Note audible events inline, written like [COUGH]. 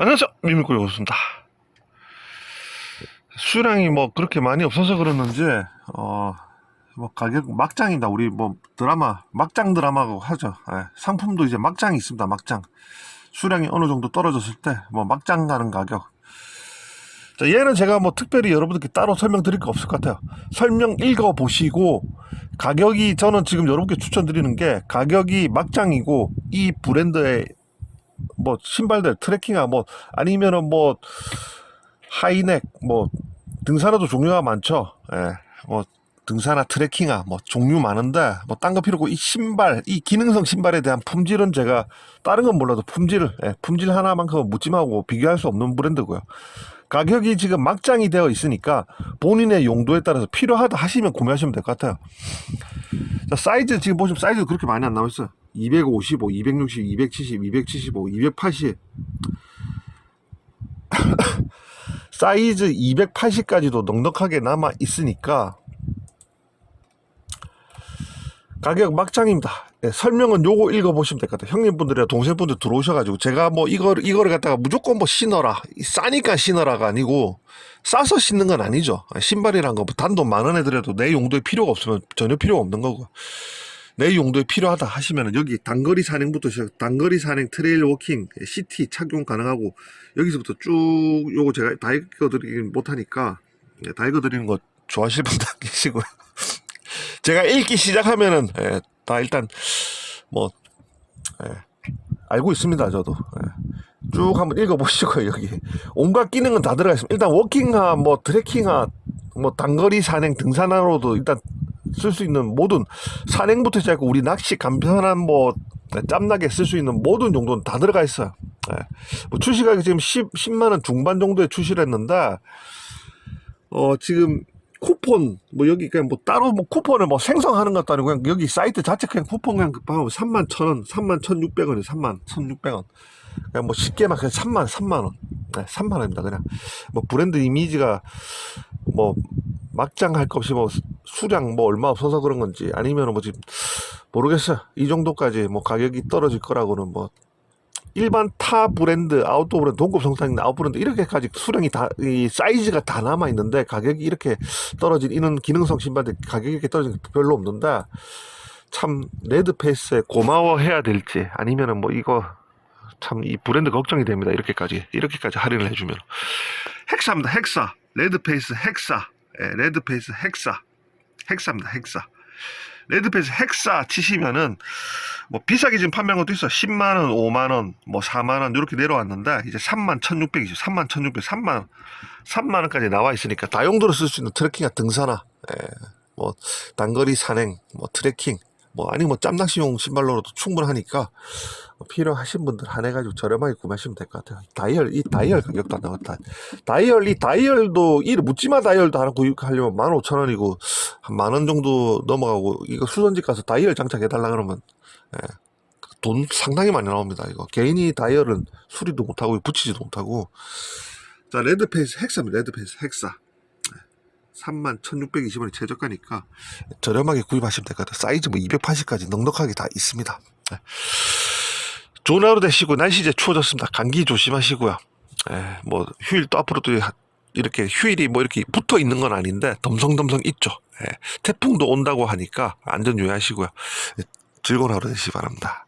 안녕하세요. 미미꼬리 오습니다. 수량이 뭐 그렇게 많이 없어서 그러는지 어 뭐 가격 막장이다. 우리 뭐 드라마 막장 드라마고 하죠. 예, 상품도 이제 막장이 있습니다 막장. 수량이 어느 정도 떨어졌을 때 뭐 막장 가는 가격. 자, 얘는 제가 뭐 특별히 여러분들께 따로 설명드릴 거 없을 것 같아요. 설명 읽어 보시고 가격이 저는 지금 여러분께 추천드리는 게 가격이 막장이고 이 브랜드의 뭐 신발들 트레킹화 뭐 아니면은 뭐 하이넥 뭐 등산화도 종류가 많죠. 예. 뭐 등산화 트레킹화 뭐 종류 많은데 뭐 딴 거 필요 없고 이 신발 이 기능성 신발에 대한 품질은 제가 다른 건 몰라도 품질 예, 품질 하나만큼은 묻지마고 비교할 수 없는 브랜드고요. 가격이 지금 막장이 되어 있으니까 본인의 용도에 따라서 필요하다 하시면 구매하시면 될 것 같아요. 자, 사이즈 지금 보시면 사이즈 그렇게 많이 안 나와 있어요. 255, 260, 270, 275, 280. 사이즈 280까지도 넉넉하게 남아 있으니까 가격 막장입니다. 예, 설명은 요거 읽어보시면 될 것 같아요. 형님분들이나 동생분들 들어오셔가지고 제가 뭐 이걸 이거를 갖다가 무조건 뭐 신어라 이 싸니까 신어라가 아니고 싸서 신는 건 아니죠. 신발이란 거뭐 단돈 만 원에 들여도 내 용도에 필요가 없으면 전혀 필요가 없는 거고 내 용도에 필요하다 하시면은 여기 단거리 산행부터 시작 단거리 산행 트레일 워킹 시티 착용 가능하고 여기서부터 쭉 요거 제가 다 읽어드리긴 못하니까 예, 다 읽어드리는 거 좋아하실 분들 [LAUGHS] 계시고요. 제가 읽기 시작하면은 예, 다 일단 뭐 예, 알고 있습니다 저도 예. 쭉 한번 읽어보시고요 [LAUGHS] 여기 온갖 기능은 다 들어가 있습니다 일단 워킹화 뭐 트레킹화 뭐 단거리 산행 등산화로도 일단 쓸 수 있는 모든 산행부터 시작하고 우리 낚시 간편한 뭐 짬나게 쓸 수 있는 모든 정도는 다 들어가 있어요 예. 뭐 출시가격이 지금 10, 10만 원 중반 정도에 출시를 했는데 어 지금 쿠폰 뭐 여기 그냥 뭐 따로 뭐 쿠폰을 뭐 생성하는 것도 아니고 그냥 여기 사이트 자체 그냥 쿠폰 그냥 받으면 3만 천 원, 3만 1,600원이 3만 1,600원. 그냥 뭐 쉽게 막 그냥 3만 3만 원. 네, 3만 원입니다. 그냥 뭐 브랜드 이미지가 뭐 막장 할 것 없이 뭐 수량 뭐 얼마 없어서 그런 건지 아니면 뭐 지금 모르겠어요. 이 정도까지 뭐 가격이 떨어질 거라고는 뭐 일반 타 브랜드, 아웃도어 브랜드, 동급 성탕 아웃 브랜드 이렇게까지 수량이 다 이 사이즈가 다 남아 있는데 가격이 이렇게 떨어진 이런 기능성 신발들 가격이 이렇게 떨어진 게 별로 없는데 참 레드 페이스에 고마워해야 될지 아니면은 뭐 이거 참 이 브랜드 걱정이 됩니다. 이렇게까지 이렇게까지 할인을 해주면 헥사입니다. 헥사 레드 페이스 헥사 예, 레드 페이스 헥사 헥사입니다. 헥사 레드페이스 헥사 치시면은 뭐 비싸게 지금 판매한 것도 있어. 10만 원, 5만 원, 뭐 4만 원 이렇게 내려왔는데 이제 3만 1,600이죠. 3만 1,600, 3만 원, 3만 원까지 나와 있으니까 다용도로 쓸 수 있는 트레킹이나 등산화, 예, 뭐 단거리 산행, 뭐 트레킹, 뭐 아니 뭐 짬낚시용 신발로도 충분하니까 뭐 필요하신 분들 한 해가지고 저렴하게 구매하시면 될 것 같아요. 다이얼 이 다이얼 가격도 안 나왔다. 다이얼 이 다이얼도 이 묻지마 다이얼도 하나 구입하려면 15,000원이고 한 만 원 정도 넘어가고 이거 수선집 가서 다이얼 장착해 달라 그러면 예, 돈 상당히 많이 나옵니다. 이거 개인이 다이얼은 수리도 못하고 붙이지도 못하고 자 레드페이스 헥사입니다. 레드페이스 헥사 3만 1620원이 최저가니까 저렴하게 구입하시면 될 것 같아요. 사이즈 뭐 280까지 넉넉하게 다 있습니다. 예. 좋은 하루 되시고 날씨 이제 추워졌습니다. 감기 조심하시고요. 예, 뭐 휴일 또 앞으로도 이렇게 휴일이 뭐 이렇게 붙어 있는 건 아닌데 덤성덤성 있죠. 예, 태풍도 온다고 하니까 안전 유의하시고요. 예, 즐거운 하루 되시기 바랍니다.